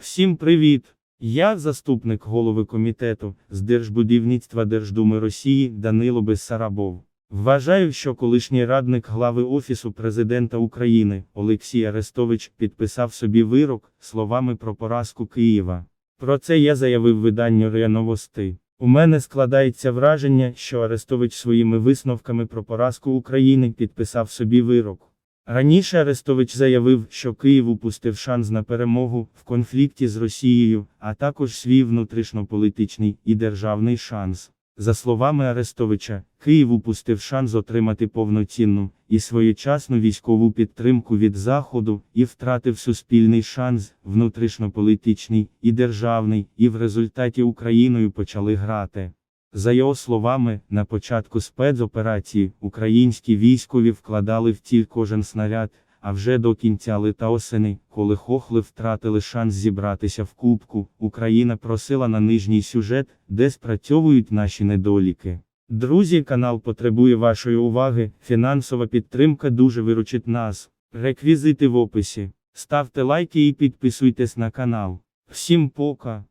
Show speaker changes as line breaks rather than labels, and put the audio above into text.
Всім привіт! Я заступник голови комітету з держбудівництва Держдуми Росії Данило Бессарабов. Вважаю, що колишній радник глави Офісу президента України Олексій Арестович підписав собі вирок словами про поразку Києва. Про це я заявив виданню РИА Новости. У мене складається враження, що Арестович своїми висновками про поразку України підписав собі вирок. Раніше Арестович заявив, що Київ упустив шанс на перемогу в конфлікті з Росією, а також свій внутрішньополітичний і державний шанс. За словами Арестовича, Київ упустив шанс отримати повноцінну і своєчасну військову підтримку від Заходу і втратив суспільний шанс, внутрішньополітичний і державний, і в результаті Україною почали грати. За його словами, на початку спецоперації українські військові вкладали в ціль кожен снаряд, а вже до кінця лита осени, коли хохли втратили шанс зібратися в кубку, Україна просила на нижній сюжет, де спрацьовують наші недоліки. Друзі, канал потребує вашої уваги, фінансова підтримка дуже виручить нас. Реквізити в описі. Ставте лайки і підписуйтесь на канал. Всім пока!